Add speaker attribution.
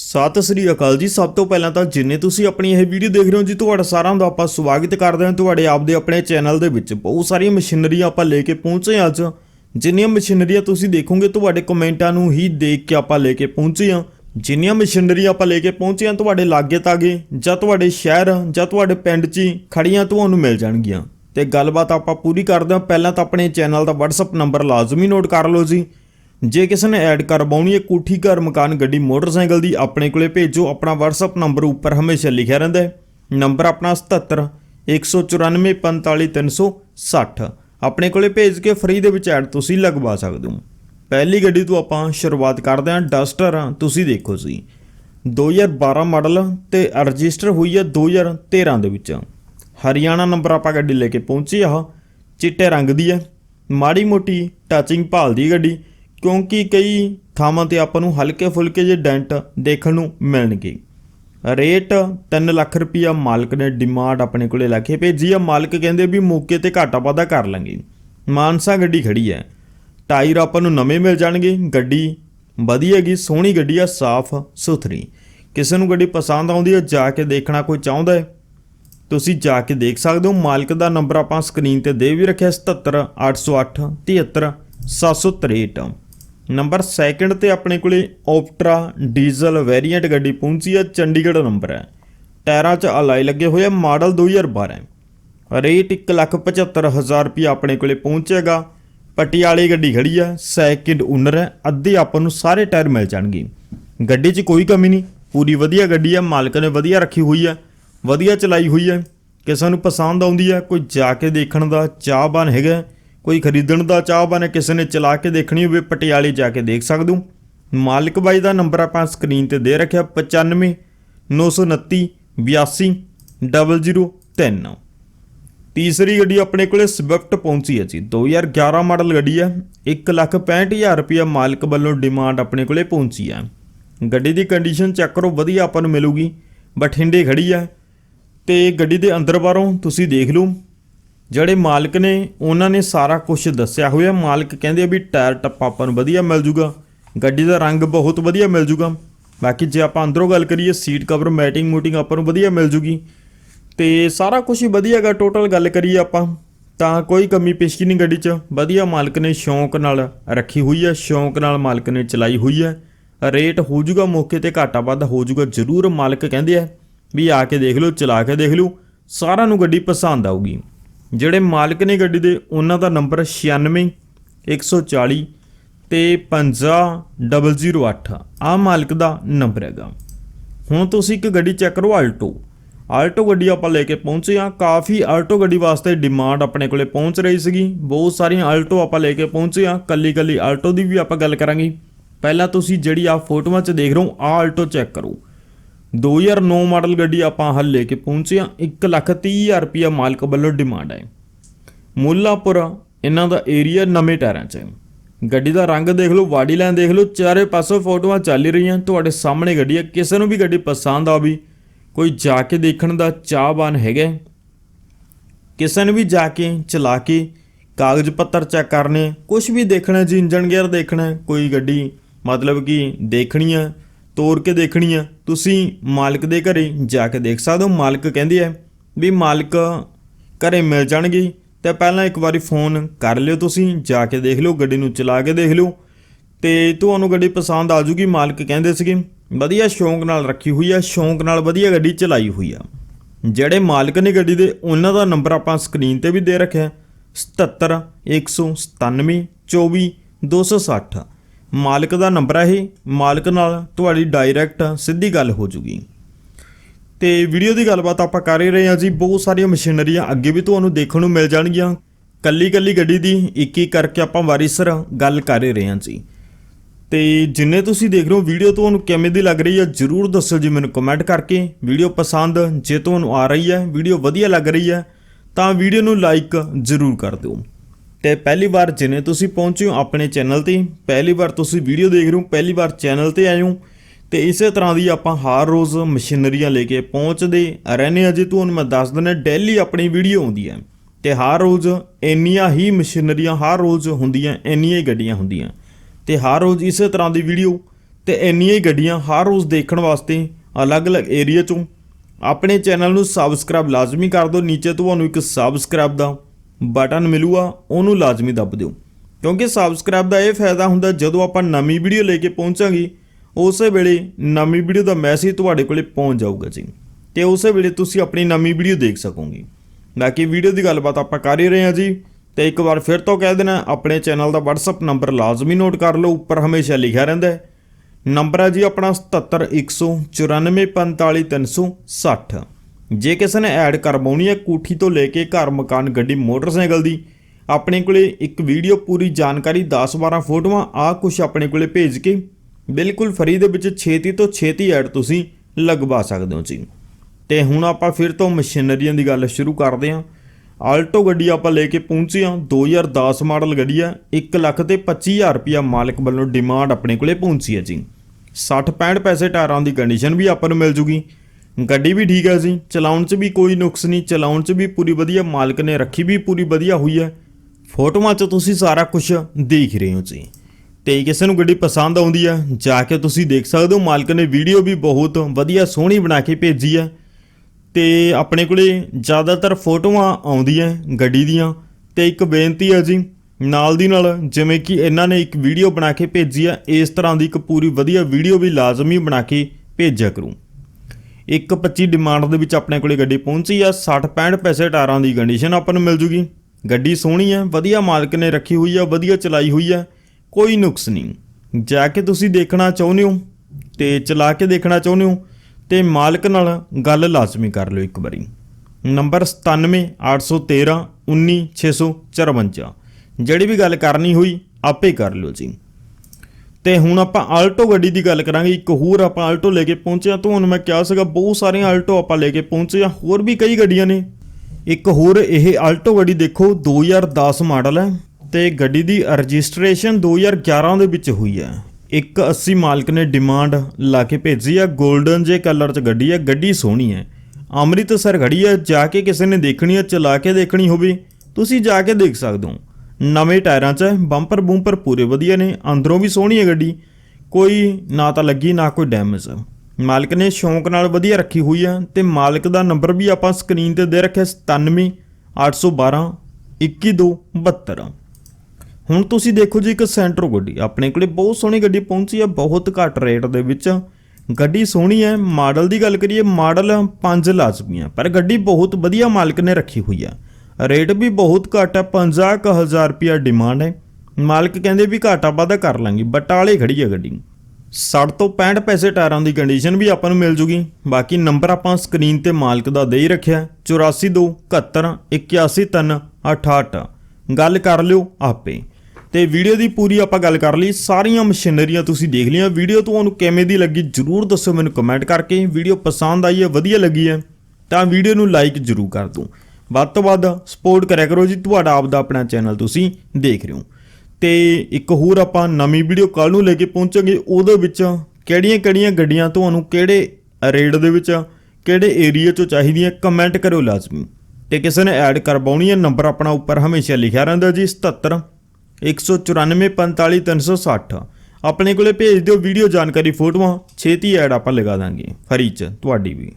Speaker 1: ਸਤਿ ਸ੍ਰੀ ਅਕਾਲ ਜੀ। ਸਭ ਤੋਂ ਪਹਿਲਾਂ ਤਾਂ ਜਿੰਨੇ ਤੁਸੀਂ ਆਪਣੀ ਇਹ ਵੀਡੀਓ ਦੇਖ ਰਹੇ ਹੋ ਜੀ, ਤੁਹਾਡਾ ਸਾਰਿਆਂ ਦਾ ਆਪਾਂ ਸਵਾਗਤ ਕਰਦੇ ਹਾਂ। ਤੁਹਾਡੇ ਆਪਦੇ ਆਪਣੇ ਚੈਨਲ ਦੇ ਵਿੱਚ ਬਹੁਤ ਸਾਰੀਆਂ ਮਸ਼ੀਨਰੀਆਂ ਆਪਾਂ ਲੈ ਕੇ ਪਹੁੰਚੇ ਹਾਂ ਅੱਜ। ਜਿੰਨੀਆਂ ਮਸ਼ੀਨਰੀਆਂ ਤੁਸੀਂ ਦੇਖੋਗੇ, ਤੁਹਾਡੇ ਕਮੈਂਟਾਂ ਨੂੰ ਹੀ ਦੇਖ ਕੇ ਆਪਾਂ ਲੈ ਕੇ ਪਹੁੰਚੇ ਹਾਂ। ਜਿੰਨੀਆਂ ਮਸ਼ੀਨਰੀਆਂ ਆਪਾਂ ਲੈ ਕੇ ਪਹੁੰਚੇ ਹਾਂ, ਤੁਹਾਡੇ ਲਾਗੇ ਤਾਗੇ ਜਾਂ ਤੁਹਾਡੇ ਸ਼ਹਿਰ ਜਾਂ ਤੁਹਾਡੇ ਪਿੰਡ 'ਚ ਹੀ ਖੜੀਆਂ ਤੁਹਾਨੂੰ ਮਿਲ ਜਾਣਗੀਆਂ। ਤੇ ਗੱਲਬਾਤ ਆਪਾਂ ਪੂਰੀ ਕਰਦੇ ਹਾਂ। ਪਹਿਲਾਂ ਤਾਂ ਆਪਣੇ ਚੈਨਲ ਦਾ WhatsApp ਨੰਬਰ ਲਾਜ਼ਮੀ ਨੋਟ ਕਰ ਲਓ ਜੀ। ਜੇ ਕਿਸੇ ਨੇ ਐਡ ਕਰਵਾਉਣੀ ਹੈ ਕੋਠੀ, ਘਰ, ਮਕਾਨ, ਗੱਡੀ, ਮੋਟਰਸਾਈਕਲ ਦੀ ਆਪਣੇ ਕੋਲੇ ਭੇਜੋ। ਆਪਣਾ WhatsApp ਨੰਬਰ ਉੱਪਰ ਹਮੇਸ਼ਾ ਲਿਖਿਆ ਰਹਿੰਦਾ ਹੈ। ਨੰਬਰ ਆਪਣਾ 77 194 45360 ਆਪਣੇ ਕੋਲੇ ਭੇਜ ਕੇ ਫ੍ਰੀ ਦੇ ਵਿੱਚ ਐਡ ਤੁਸੀਂ ਲਗਵਾ ਸਕਦੇ ਹੋ। ਪਹਿਲੀ ਗੱਡੀ ਤੋਂ ਆਪਾਂ ਸ਼ੁਰੂਆਤ ਕਰਦੇ ਹਾਂ। ਡਸਟਰ ਤੁਸੀਂ ਦੇਖੋ ਜੀ। 2012 ਮਾਡਲ ਤੇ ਰਜਿਸਟਰ ਹੋਈ ਹੈ 2013 ਦੇ ਵਿੱਚ। ਹਰਿਆਣਾ ਨੰਬਰ ਆਪਾਂ ਗੱਡੀ ਲੈ ਕੇ ਪਹੁੰਚੀ ਆ ਚਿੱਟੇ ਰੰਗ ਦੀ ਹੈ। ਮਾੜੀ ਮੋਟੀ ਟੱਚਿੰਗ ਭਾਲਦੀ ਗੱਡੀ। ਕਿਉਂਕਿ ਕਈ ਥਾਵਾਂ ਤੇ ਆਪਾਂ ਨੂੰ ਹਲਕੇ ਫੁਲਕੇ ਜੇ ਡੈਂਟ ਦੇਖਣ ਨੂੰ ਮਿਲਣਗੇ। ਰੇਟ 3 ਲੱਖ ਰੁਪਈਆ ਮਾਲਕ ਨੇ ਡਿਮਾਂਡ ਆਪਣੇ ਕੋਲੇ ਲੈ ਕੇ ਭੇਜੀ ਆ। ਮਾਲਕ ਕਹਿੰਦੇ ਵੀ ਮੌਕੇ ਤੇ ਘਾਟਾ ਵਾਧਾ ਕਰ ਲਾਂਗੇ। ਮਾਨਸਾ ਗੱਡੀ ਖੜੀ ਹੈ। ਟਾਇਰ ਆਪਾਂ ਨੂੰ ਨਵੇਂ ਮਿਲ ਜਾਣਗੇ। ਗੱਡੀ ਵਧੀਆ ਹੈਗੀ, ਸੋਹਣੀ ਗੱਡੀ ਆ, ਸਾਫ਼, ਸੁਥਰੀ। ਕਿਸੇ ਨੂੰ ਗੱਡੀ ਪਸੰਦ ਆਉਂਦੀ ਹੈ ਜਾ ਕੇ ਦੇਖਣਾ ਕੋਈ ਚਾਹੁੰਦਾ ਹੈ, ਤੁਸੀਂ ਜਾ ਕੇ ਦੇਖ ਸਕਦੇ ਹੋ। ਮਾਲਕ ਦਾ ਨੰਬਰ ਆਪਾਂ ਸਕਰੀਨ ਤੇ ਦੇ ਵੀ ਰੱਖਿਆ 77 808 73 763 ਨੰਬਰ ਸੈਕਿੰਡ ਤੇ ਆਪਣੇ ਕੋਲੇ ਓਪਟਰਾ ਡੀਜ਼ਲ ਵੇਰੀਐਂਟ ਗੱਡੀ ਪਹੁੰਚੀ ਹੈ, ਚੰਡੀਗੜ੍ਹ ਨੰਬਰ ਹੈ। ਟਾਇਰਾਂ 'ਚ ਅਲਾਈ ਲੱਗੇ ਹੋਏ ਆ ਮਾਡਲ 2012 ਹੈ ਰੇਟ 175000 ਰੁਪਏ ਆਪਣੇ ਕੋਲੇ ਪਹੁੰਚੇਗਾ। ਪਟਿਆਲੇ ਗੱਡੀ ਖੜੀ ਹੈ ਸੈਕਿੰਡ ਓਨਰ ਹੈ, ਅੱਧੇ ਆਪਾਂ ਨੂੰ ਸਾਰੇ ਟਾਇਰ ਮਿਲ ਜਾਣਗੇ। ਗੱਡੀ 'ਚ ਕੋਈ ਕਮੀ ਨਹੀਂ, ਪੂਰੀ ਵਧੀਆ ਗੱਡੀ ਹੈ ਮਾਲਕ ਨੇ ਵਧੀਆ ਰੱਖੀ ਹੋਈ ਹੈ ਵਧੀਆ ਚਲਾਈ ਹੋਈ ਹੈ ਕਿਸੇ ਨੂੰ ਪਸੰਦ ਆਉਂਦੀ ਹੈ ਕੋਈ ਜਾ ਕੇ ਦੇਖਣ ਦਾ ਚਾਹਵਾਨ ਹੈਗਾ। ਕੋਈ ਖਰੀਦਣ ਦਾ ਚਾਹਵਾਨ ਹੈ ਕਿਸੇ ਨੇ ਚਲਾ ਕੇ ਦੇਖਣੀ ਹੋਵੇ, ਪਟਿਆਲੇ ਜਾ ਕੇ ਦੇਖ ਸਕਦੇ ਹੋ। ਮਾਲਕ ਬਾਈ ਦਾ ਨੰਬਰ ਆਪਾਂ ਸਕਰੀਨ ਤੇ ਦੇ ਰੱਖਿਆ 95 929 82 003 ਤੀਸਰੀ ਗੱਡੀ ਆਪਣੇ ਕੋਲੇ ਸਵਿਫਟ ਪਹੁੰਚੀ ਹੈ ਜੀ। 2011 ਮਾਡਲ ਗੱਡੀ ਹੈ। 165000 ਰੁਪਇਆ ਮਾਲਕ ਵੱਲੋਂ ਡਿਮਾਂਡ ਆਪਣੇ ਕੋਲੇ ਪਹੁੰਚੀ ਹੈ। ਗੱਡੀ ਦੀ ਕੰਡੀਸ਼ਨ ਚੈੱਕ ਕਰੋ, ਵਧੀਆ ਆਪਾਂ ਨੂੰ ਮਿਲੂਗੀ ਬਠਿੰਡੇ ਖੜੀ ਹੈ। ਤੇ ਗੱਡੀ ਦੇ ਅੰਦਰ ਬਾਹਰੋਂ ਤੁਸੀਂ ਦੇਖ ਲਓ। ਜਿਹੜੇ ਮਾਲਕ ਨੇ, ਉਹਨਾਂ ਨੇ ਸਾਰਾ ਕੁਝ ਦੱਸਿਆ ਹੋਇਆ। ਮਾਲਕ ਕਹਿੰਦੇ ਆ ਵੀ ਟਾਇਰ ਟੱਪਾ ਆਪਾਂ ਨੂੰ ਵਧੀਆ ਮਿਲ ਜੂਗਾ। ਗੱਡੀ ਦਾ ਰੰਗ ਬਹੁਤ ਵਧੀਆ ਮਿਲ ਜੂਗਾ। ਬਾਕੀ ਜੇ ਆਪਾਂ ਅੰਦਰੋਂ ਗੱਲ ਕਰੀਏ, ਸੀਟ ਕਵਰ, ਮੈਟਿੰਗ, ਮੂਟਿੰਗ ਆਪਾਂ ਨੂੰ ਵਧੀਆ ਮਿਲ ਜੂਗੀ। ਤੇ ਸਾਰਾ ਕੁਝ ਹੀ ਵਧੀਆ ਹੈਗਾ ਟੋਟਲ ਗੱਲ ਕਰੀਏ ਆਪਾਂ, ਤਾਂ ਕੋਈ ਕਮੀ ਪੇਸ਼ੀ ਨਹੀਂ ਗੱਡੀ 'ਚ। ਵਧੀਆ ਮਾਲਕ ਨੇ ਸ਼ੌਂਕ ਨਾਲ ਰੱਖੀ ਹੋਈ ਹੈ ਸ਼ੌਂਕ ਨਾਲ ਮਾਲਕ ਨੇ ਚਲਾਈ ਹੋਈ ਹੈ ਰੇਟ ਹੋ ਜੂਗਾ ਮੌਕੇ ਤੇ, ਘਾਟਾ ਵੱਧ ਹੋ ਜੂਗਾ, ਜ਼ਰੂਰ ਮਾਲਕ ਕਹਿੰਦੇ ਆ ਵੀ ਆ ਕੇ ਦੇਖ ਲਓ, ਚਲਾ ਕੇ ਦੇਖ ਲਓ, ਸਾਰਿਆਂ ਨੂੰ ਗੱਡੀ ਪਸੰਦ ਆਊਗੀ। ਜਿਹੜੇ ਮਾਲਕ ਨੇ ਗੱਡੀ ਦੇ, ਉਹਨਾਂ ਦਾ ਨੰਬਰ 96 140 ਤੇ 50008 ਆ ਮਾਲਕ ਦਾ ਨੰਬਰ ਹੈਗਾ। ਹੁਣ ਤੁਸੀਂ ਇੱਕ ਗੱਡੀ ਚੈੱਕ ਕਰੋ, ਆਲਟੋ। ਆਲਟੋ ਗੱਡੀ ਆਪਾਂ ਲੈ ਕੇ ਪਹੁੰਚੇ ਆ ਕਾਫੀ ਆਲਟੋ ਗੱਡੀ ਵਾਸਤੇ ਡਿਮਾਂਡ ਆਪਣੇ ਕੋਲੇ ਪਹੁੰਚ ਰਹੀ ਸੀਗੀ। ਬਹੁਤ ਸਾਰੀਆਂ ਆਲਟੋ ਆਪਾਂ ਲੈ ਕੇ ਪਹੁੰਚੇ ਆ ਕੱਲੀ ਕੱਲੀ ਆਲਟੋ ਦੀ ਵੀ ਆਪਾਂ ਗੱਲ ਕਰਾਂਗੇ। ਪਹਿਲਾਂ ਤੁਸੀਂ ਜਿਹੜੀ ਆ ਫੋਟੋਆਂ 'ਚ ਦੇਖ ਰਹੇ ਹੋ ਆ ਆਲਟੋ ਚੈੱਕ ਕਰੋ। 2009 ਮਾਡਲ ਗੱਡੀ ਆਪਾਂ ਹੱਲ ਲੈ ਕੇ ਪਹੁੰਚੇ ਆ 130000 ਰੁਪਿਆ ਮਾਲਕ ਵੱਲੋਂ ਡਿਮਾਂਡ ਹੈ। ਮੁੱਲਾਪੁਰਾ, ਇਹਨਾਂ ਦਾ ਏਰੀਆ ਨਵੇਂ ਟਾਇਰਾਂ 'ਚ ਗੱਡੀ ਦਾ ਰੰਗ ਦੇਖ ਲਓ ਬਾਡੀ ਲਾਈਨ ਦੇਖ ਲਓ, ਚਾਰੇ ਪਾਸੋਂ ਫੋਟੋਆਂ ਚੱਲ ਰਹੀਆਂ। ਤੁਹਾਡੇ ਸਾਹਮਣੇ ਗੱਡੀ ਹੈ। ਕਿਸੇ ਨੂੰ ਵੀ ਗੱਡੀ ਪਸੰਦ ਆਵੀ ਕੋਈ ਜਾ ਕੇ ਦੇਖਣ ਦਾ ਚਾਹਵਾਨ ਹੈਗਾ ਕਿਸੇ ਨੂੰ ਵੀ ਜਾ ਕੇ ਚਲਾ ਕੇ ਕਾਗਜ਼ ਪੱਤਰ ਚੈੱਕ ਕਰਨੇ ਕੁਝ ਵੀ ਦੇਖਣਾ ਜੀ ਇੰਜਨ ਗੇਅਰ ਦੇਖਣਾ ਕੋਈ ਗੱਡੀ ਮਤਲਬ ਕਿ ਦੇਖਣੀ ਹੈ। ਤੋੜ ਕੇ ਦੇਖਣੀ ਹੈ ਤੁਸੀਂ ਮਾਲਕ ਦੇ ਘਰੇ ਜਾ ਕੇ ਦੇਖ ਸਕਦੇ ਹੋ। ਮਾਲਕ ਕਹਿੰਦੇ ਹੈ ਵੀ ਮਾਲਕ ਘਰੇ ਮਿਲ ਜਾਣਗੇ। ਤੇ ਪਹਿਲਾਂ ਇੱਕ ਵਾਰੀ ਫੋਨ ਕਰ ਲਿਓ ਤੁਸੀਂ, ਜਾ ਕੇ ਦੇਖ ਲਿਓ, ਗੱਡੀ ਨੂੰ ਚਲਾ ਕੇ ਦੇਖ ਲਿਓ। ਤੇ ਤੁਹਾਨੂੰ ਗੱਡੀ ਪਸੰਦ ਆ ਜੂਗੀ, ਮਾਲਕ ਕਹਿੰਦੇ ਸੀਗੇ। ਵਧੀਆ ਸ਼ੌਂਕ ਨਾਲ ਰੱਖੀ ਹੋਈ ਆ, ਸ਼ੌਂਕ ਨਾਲ ਵਧੀਆ ਗੱਡੀ ਚਲਾਈ ਹੋਈ ਆ। ਜਿਹੜੇ ਮਾਲਕ ਨੇ ਗੱਡੀ ਦੇ, ਉਹਨਾਂ ਦਾ ਨੰਬਰ ਆਪਾਂ ਸਕਰੀਨ ਤੇ ਵੀ ਦੇ ਰੱਖਿਆ। 77 197 24 260 ਮਾਲਕ ਦਾ ਨੰਬਰ ਹੈ ਇਹ। ਮਾਲਕ ਨਾਲ ਤੁਹਾਡੀ ਡਾਇਰੈਕਟ ਸਿੱਧੀ ਗੱਲ ਹੋ ਜੂਗੀ। ਤੇ ਵੀਡੀਓ ਦੀ ਗੱਲਬਾਤ ਆਪਾਂ ਕਰ ਹੀ ਰਹੇ ਹਾਂ ਜੀ। ਬਹੁਤ ਸਾਰੀਆਂ ਮਸ਼ੀਨਰੀਆਂ ਅੱਗੇ ਵੀ ਤੁਹਾਨੂੰ ਦੇਖਣ ਨੂੰ ਮਿਲ ਜਾਣਗੀਆਂ। ਕੱਲੀ ਕੱਲੀ ਗੱਡੀ ਦੀ ਇੱਕ ਇੱਕ ਕਰਕੇ ਆਪਾਂ ਵਾਰੀਸਰ ਗੱਲ ਕਰ ਹੀ ਰਹੇ ਹਾਂ ਜੀ। ਤੇ ਜਿੰਨੇ ਤੁਸੀਂ ਦੇਖ ਰਹੇ ਹੋ ਵੀਡੀਓ ਤੁਹਾਨੂੰ ਕਿਵੇਂ ਦੀ ਲੱਗ ਰਹੀ ਹੈ, ਜਰੂਰ ਦੱਸੋ ਜੀ ਮੈਨੂੰ ਕਮੈਂਟ ਕਰਕੇ। ਵੀਡੀਓ ਪਸੰਦ ਜੇ ਤੁਹਾਨੂੰ ਆ ਰਹੀ ਹੈ ਵੀਡੀਓ ਵਧੀਆ ਲੱਗ ਰਹੀ ਹੈ, ਤਾਂ ਵੀਡੀਓ ਨੂੰ ਲਾਈਕ ਜਰੂਰ ਕਰ ਦਿਓ। ਤੇ ਪਹਿਲੀ ਵਾਰ ਜਿਨੇ ਤੁਸੀਂ ਪਹੁੰਚੇ ਹੋ ਆਪਣੇ ਚੈਨਲ ਤੇ, ਪਹਿਲੀ ਵਾਰ ਤੁਸੀਂ ਵੀਡੀਓ ਦੇਖ ਰਹੇ ਹੋ, ਪਹਿਲੀ ਵਾਰ ਚੈਨਲ ਤੇ ਆਏ ਹੋ, ਤੇ ਇਸੇ ਤਰ੍ਹਾਂ ਦੀ ਆਪਾਂ ਹਰ ਰੋਜ਼ ਮਸ਼ੀਨਰੀਆਂ ਲੈ ਕੇ ਪਹੁੰਚਦੇ ਰਹਿੰਦੇ ਹਾਂ। ਜੀ ਤੁਹਾਨੂੰ ਮੈਂ ਦੱਸ ਦਿੰਦਾ ਡੇਲੀ ਆਪਣੀ ਵੀਡੀਓ ਆਉਂਦੀ ਹੈ ਤੇ ਹਰ ਰੋਜ਼ ਇੰਨੀਆਂ ਹੀ ਮਸ਼ੀਨਰੀਆਂ, ਹਰ ਰੋਜ਼ ਹੁੰਦੀਆਂ, ਇੰਨੀਆਂ ਹੀ ਗੱਡੀਆਂ ਹੁੰਦੀਆਂ। ਤੇ ਹਰ ਰੋਜ਼ ਇਸੇ ਤਰ੍ਹਾਂ ਦੀ ਵੀਡੀਓ ਤੇ ਇੰਨੀਆਂ ਹੀ ਗੱਡੀਆਂ ਹਰ ਰੋਜ਼ ਦੇਖਣ ਵਾਸਤੇ ਅਲੱਗ-ਅਲੱਗ ਏਰੀਆ ਚੋਂ। ਆਪਣੇ ਚੈਨਲ ਨੂੰ ਸਬਸਕ੍ਰਾਈਬ ਲਾਜ਼ਮੀ ਕਰ ਦਿਓ, ਨੀਚੇ ਤੁਹਾਨੂੰ ਇੱਕ ਸਬਸਕ੍ਰਾਈਬ ਦਾ ਬਟਨ ਮਿਲੂਗਾ ਉਹਨੂੰ ਲਾਜ਼ਮੀ ਦੱਬ ਦਿਓ। ਕਿਉਂਕਿ ਸਬਸਕ੍ਰਾਈਬ ਦਾ ਇਹ ਫਾਇਦਾ ਹੁੰਦਾ, ਜਦੋਂ ਆਪਾਂ ਨਵੀਂ ਵੀਡੀਓ ਲੈ ਕੇ ਪਹੁੰਚਾਂਗੇ, ਉਸੇ ਵੇਲੇ ਨਵੀਂ ਵੀਡੀਓ ਦਾ ਮੈਸੇਜ ਤੁਹਾਡੇ ਕੋਲੇ ਪਹੁੰਚ ਜਾਊਗਾ ਜੀ। ਤੇ ਉਸੇ ਵੇਲੇ ਤੁਸੀਂ ਆਪਣੀ ਨਵੀਂ ਵੀਡੀਓ ਦੇਖ ਸਕੋਗੇ। ਬਾਕੀ ਵੀਡੀਓ ਦੀ ਗੱਲਬਾਤ ਆਪਾਂ ਕਰ ਹੀ ਰਹੇ ਹਾਂ ਜੀ। ਤੇ ਇੱਕ ਵਾਰ ਫਿਰ ਤੋਂ ਕਹਿ ਦੇਣਾ, ਆਪਣੇ ਚੈਨਲ ਦਾ WhatsApp ਨੰਬਰ ਲਾਜ਼ਮੀ ਨੋਟ ਕਰ ਲਓ, ਉੱਪਰ ਹਮੇਸ਼ਾ ਲਿਖਿਆ ਰਹਿੰਦਾ ਹੈ। ਨੰਬਰ ਹੈ ਜੀ ਆਪਣਾ 7714945360 ਜੇ ਕਿਸੇ ਨੇ ਐਡ ਕਰਵਾਉਣੀ ਹੈ ਕੋਠੀ ਤੋਂ ਲੈ ਕੇ ਘਰ ਮਕਾਨ, ਗੱਡੀ, ਮੋਟਰਸਾਈਕਲ ਦੀ, ਆਪਣੇ ਕੋਲੇ ਇੱਕ ਵੀਡੀਓ ਪੂਰੀ ਜਾਣਕਾਰੀ 10-12 ਫੋਟੋਆਂ ਆ ਕੁਝ ਆਪਣੇ ਕੋਲੇ ਭੇਜ ਕੇ ਬਿਲਕੁਲ ਫਰੀ ਦੇ ਵਿੱਚ ਛੇਤੀ ਤੋਂ ਛੇਤੀ ਐਡ ਤੁਸੀਂ ਲਗਵਾ ਸਕਦੇ ਹੋ ਜੀ। ਤੇ ਹੁਣ ਆਪਾਂ ਫਿਰ ਤੋਂ ਮਸ਼ੀਨਰੀਆਂ ਦੀ ਗੱਲ ਸ਼ੁਰੂ ਕਰਦੇ ਹਾਂ। ਆਲਟੋ ਗੱਡੀ ਆਪਾਂ ਲੈ ਕੇ ਪਹੁੰਚੇ ਹਾਂ। 2010 ਮਾਡਲ ਗੱਡੀ ਆ। 1 ਲੱਖ ਤੇ 25000 ਰੁਪਿਆ ਮਾਲਕ ਵੱਲੋਂ ਡਿਮਾਂਡ ਆਪਣੇ ਕੋਲੇ ਪਹੁੰਚੀ ਹੈ ਜੀ। 60 65 ਪੈਸੇ ਟਾਇਰਾਂ ਦੀ ਕੰਡੀਸ਼ਨ ਵੀ ਆਪਾਂ ਨੂੰ ਮਿਲ ਜੂਗੀ। ਗੱਡੀ ਵੀ ਠੀਕ ਹੈ ਜੀ, ਚਲਾਉਣ 'ਚ ਵੀ ਕੋਈ ਨੁਕਸ ਨਹੀਂ, ਚਲਾਉਣ 'ਚ ਵੀ ਪੂਰੀ ਵਧੀਆ, ਮਾਲਕ ਨੇ ਰੱਖੀ ਵੀ ਪੂਰੀ ਵਧੀਆ ਹੋਈ ਹੈ। ਫੋਟੋਆਂ 'ਚ ਤੁਸੀਂ ਸਾਰਾ ਕੁਝ ਦੇਖ ਰਹੇ ਹੋ ਜੀ। ਤੇ ਕਿਸੇ ਨੂੰ ਗੱਡੀ ਪਸੰਦ ਆਉਂਦੀ ਹੈ, ਜਾ ਕੇ ਤੁਸੀਂ ਦੇਖ ਸਕਦੇ ਹੋ, ਮਾਲਕ ਨੇ ਵੀਡੀਓ ਵੀ ਬਹੁਤ ਵਧੀਆ ਸੋਹਣੀ ਬਣਾ ਕੇ ਭੇਜੀ ਹੈ। ਤੇ ਆਪਣੇ ਕੋਲੇ ਜ਼ਿਆਦਾਤਰ ਫੋਟੋਆਂ ਆਉਂਦੀਆਂ ਗੱਡੀ ਦੀਆਂ। ਤੇ ਇੱਕ ਬੇਨਤੀ ਹੈ ਜੀ, ਨਾਲ ਦੀ ਨਾਲ ਜਿਵੇਂ ਕਿ ਇਹਨਾਂ ਨੇ ਇੱਕ ਵੀਡੀਓ ਬਣਾ ਕੇ ਭੇਜੀ ਆ ਇਸ ਤਰ੍ਹਾਂ ਦੀ ਇੱਕ ਪੂਰੀ ਵਧੀਆ ਵੀਡੀਓ ਵੀ ਲਾਜ਼ਮੀ ਬਣਾ ਕੇ ਭੇਜਿਆ ਕਰੂੰ। ਇੱਕ 25 ਡਿਮਾਂਡ ਦੇ ਵਿੱਚ ਆਪਣੇ ਕੋਲੇ ਗੱਡੀ ਪਹੁੰਚੀ ਆ 60 65 ਪੈਸੇ ਟਾਇਰਾਂ ਦੀ ਕੰਡੀਸ਼ਨ ਆਪਾਂ ਨੂੰ ਮਿਲ ਜੂਗੀ। ਗੱਡੀ ਸੋਹਣੀ ਹੈ ਵਧੀਆ ਮਾਲਕ ਨੇ ਰੱਖੀ ਹੋਈ ਆ, ਵਧੀਆ ਚਲਾਈ ਹੋਈ ਆ, ਕੋਈ ਨੁਕਸ ਨਹੀਂ। ਜਾ ਕੇ ਤੁਸੀਂ ਦੇਖਣਾ ਚਾਹੁੰਦੇ ਹੋ ਤੇ ਚਲਾ ਕੇ ਦੇਖਣਾ ਚਾਹੁੰਦੇ ਹੋ ਤੇ ਮਾਲਕ ਨਾਲ ਗੱਲ ਲਾਜ਼ਮੀ ਕਰ ਲਿਓ ਇੱਕ ਵਾਰੀ। ਨੰਬਰ 978131 19654 ਜਿਹੜੀ ਵੀ ਗੱਲ ਕਰਨੀ ਹੋਈ, ਆਪੇ ਕਰ ਲਿਓ ਜੀ। ਤੇ ਹੁਣ ਆਪਾਂ ਆਲਟੋ ਗੱਡੀ ਦੀ ਗੱਲ ਕਰਾਂਗੇ। ਇੱਕ ਹੋਰ ਆਪਾਂ ਆਲਟੋ ਲੈ ਕੇ ਪਹੁੰਚੇ ਆ ਤੁਹਾਨੂੰ ਮੈਂ ਕਿਹਾ ਸੀਗਾ, ਬਹੁਤ ਸਾਰੀਆਂ ਆਲਟੋ ਆਪਾਂ ਲੈ ਕੇ ਪਹੁੰਚੇ ਆ ਹੋਰ ਵੀ ਕਈ ਗੱਡੀਆਂ ਨੇ। ਇੱਕ ਹੋਰ ਇਹ ਆਲਟੋ ਗੱਡੀ ਦੇਖੋ 2010 ਮਾਡਲ ਹੈ ਤੇ ਗੱਡੀ ਦੀ ਰਜਿਸਟ੍ਰੇਸ਼ਨ 2011 ਦੇ ਵਿੱਚ ਹੋਈ ਹੈ। 180 ਮਾਲਕ ਨੇ ਡਿਮਾਂਡ ਲਾ ਕੇ ਭੇਜੀ ਆ 골ਡਨ ਜੇ ਕਲਰ 'ਚ ਗੱਡੀ ਹੈ, ਗੱਡੀ ਸੋਹਣੀ ਹੈ। ਅੰਮ੍ਰਿਤਸਰ ਖੜੀ ਹੈ, ਜਾ ਕੇ ਕਿਸੇ ਨੇ ਦੇਖਣੀ ਹੈ, ਚਲਾ ਕੇ ਦੇਖਣੀ ਹੋਵੇ। ਤੁਸੀਂ ਜਾ ਕੇ ਦੇਖ ਸਕਦੇ ਹੋ। ਨਵੇਂ ਟਾਇਰਾਂ 'ਚ ਬੰਪਰ ਬੂੰਪਰ ਪੂਰੇ ਵਧੀਆ ਨੇ, ਅੰਦਰੋਂ ਵੀ ਸੋਹਣੀ ਹੈ ਗੱਡੀ। ਕੋਈ ਨਾ ਤਾਂ ਲੱਗੀ, ਨਾ ਕੋਈ ਡੈਮੇਜ। ਮਾਲਕ ਨੇ ਸ਼ੌਂਕ ਨਾਲ ਵਧੀਆ ਰੱਖੀ ਹੋਈ ਹੈ ਤੇ ਮਾਲਕ ਦਾ ਨੰਬਰ ਵੀ ਆਪਾਂ ਸਕਰੀਨ ਤੇ ਦੇ ਰੱਖਿਆ 97 812 2272 ਹੁਣ ਤੁਸੀਂ ਦੇਖੋ ਜੀ ਇੱਕ ਸੈਂਟਰੋ ਗੱਡੀ, ਆਪਣੇ ਕੋਲੇ ਬਹੁਤ ਸੋਹਣੀ ਗੱਡੀ ਪਹੁੰਚੀ ਹੈ, ਬਹੁਤ ਘੱਟ ਰੇਟ ਦੇ ਵਿੱਚ। ਗੱਡੀ ਸੋਹਣੀ ਹੈ, ਮਾਡਲ ਦੀ ਗੱਲ ਕਰੀਏ, ਮਾਡਲ 5 ਲਾਜ਼ਮੀ ਹੈ, ਪਰ ਗੱਡੀ ਬਹੁਤ ਵਧੀਆ ਮਾਲਕ ਨੇ ਰੱਖੀ ਹੋਈ ਹੈ। ਰੇਟ ਵੀ ਬਹੁਤ ਘੱਟ ਹੈ 50000 ਰੁਪਿਆ ਡਿਮਾਂਡ ਹੈ। ਮਾਲਕ ਕਹਿੰਦੇ ਵੀ ਘਾਟਾ ਵਾਧਾ ਕਰ ਲਾਂਗੇ ਬਟਾਲੇ ਖੜੀ ਹੈ ਗੱਡੀ। 60 ਤੋਂ 65 ਪੈਸੇ ਟਾਇਰਾਂ ਦੀ ਕੰਡੀਸ਼ਨ ਵੀ ਆਪਾਂ ਨੂੰ ਮਿਲ ਜੂਗੀ। ਬਾਕੀ ਨੰਬਰ ਆਪਾਂ ਸਕਰੀਨ ਤੇ ਮਾਲਕ ਦਾ ਦੇ ਹੀ ਰੱਖਿਆ 8427718368 ਗੱਲ ਕਰ ਲਿਓ ਆਪੇ। ਤੇ ਵੀਡੀਓ ਦੀ ਪੂਰੀ ਆਪਾਂ ਗੱਲ ਕਰ ਲਈ, ਸਾਰੀਆਂ ਮਸ਼ੀਨਰੀਆਂ ਤੁਸੀਂ ਦੇਖ ਲਈਆਂ। ਵੀਡੀਓ ਤੁਹਾਨੂੰ ਕਿਵੇਂ ਦੀ ਲੱਗੀ ਜਰੂਰ ਦੱਸੋ ਮੈਨੂੰ ਕਮੈਂਟ ਕਰਕੇ। ਵੀਡੀਓ ਪਸੰਦ ਆਈ ਹੈ, ਵਧੀਆ ਲੱਗੀ ਹੈ, ਤਾਂ ਵੀਡੀਓ ਨੂੰ ਲਾਈਕ ਜਰੂਰ ਕਰ ਦਿਓ। ਵੱਧ ਤੋਂ ਵੱਧ ਸਪੋਰਟ ਕਰਿਆ ਕਰੋ ਜੀ ਤੁਹਾਡਾ ਆਪਦਾ ਆਪਣਾ ਚੈਨਲ ਤੁਸੀਂ ਦੇਖ ਰਹੇ ਹੋ। ਤੇ ਇੱਕ ਹੋਰ ਆਪਾਂ ਨਵੀਂ ਵੀਡੀਓ ਕੱਲ ਨੂੰ ਲੈ ਕੇ ਪਹੁੰਚਾਂਗੇ, ਉਹਦੇ ਵਿੱਚ ਕਿਹੜੀਆਂ-ਕਿਹੜੀਆਂ ਗੱਡੀਆਂ ਤੁਹਾਨੂੰ ਕਿਹੜੇ ਰੇਟ ਦੇ ਵਿੱਚ, ਕਿਹੜੇ ਏਰੀਆ 'ਚੋਂ ਚਾਹੀਦੀਆਂ ਕਮੈਂਟ ਕਰਿਓ ਲਾਜ਼ਮੀ। ਤੇ ਕਿਸੇ ਨੇ ਐਡ ਕਰਵਾਉਣੀ ਹੈ ਨੰਬਰ ਆਪਣਾ ਉੱਪਰ ਹਮੇਸ਼ਾ ਲਿਖਿਆ ਰਹਿੰਦਾ ਜੀ 77 194 45 360 ਆਪਣੇ ਕੋਲੇ ਭੇਜ ਦਿਓ ਵੀਡੀਓ ਜਾਣਕਾਰੀ, ਫੋਟੋਆਂ, ਛੇਤੀ ਐਡ ਆਪਾਂ ਲਗਾ ਦਾਂਗੇ ਫਰੀ 'ਚ, ਤੁਹਾਡੀ ਵੀ।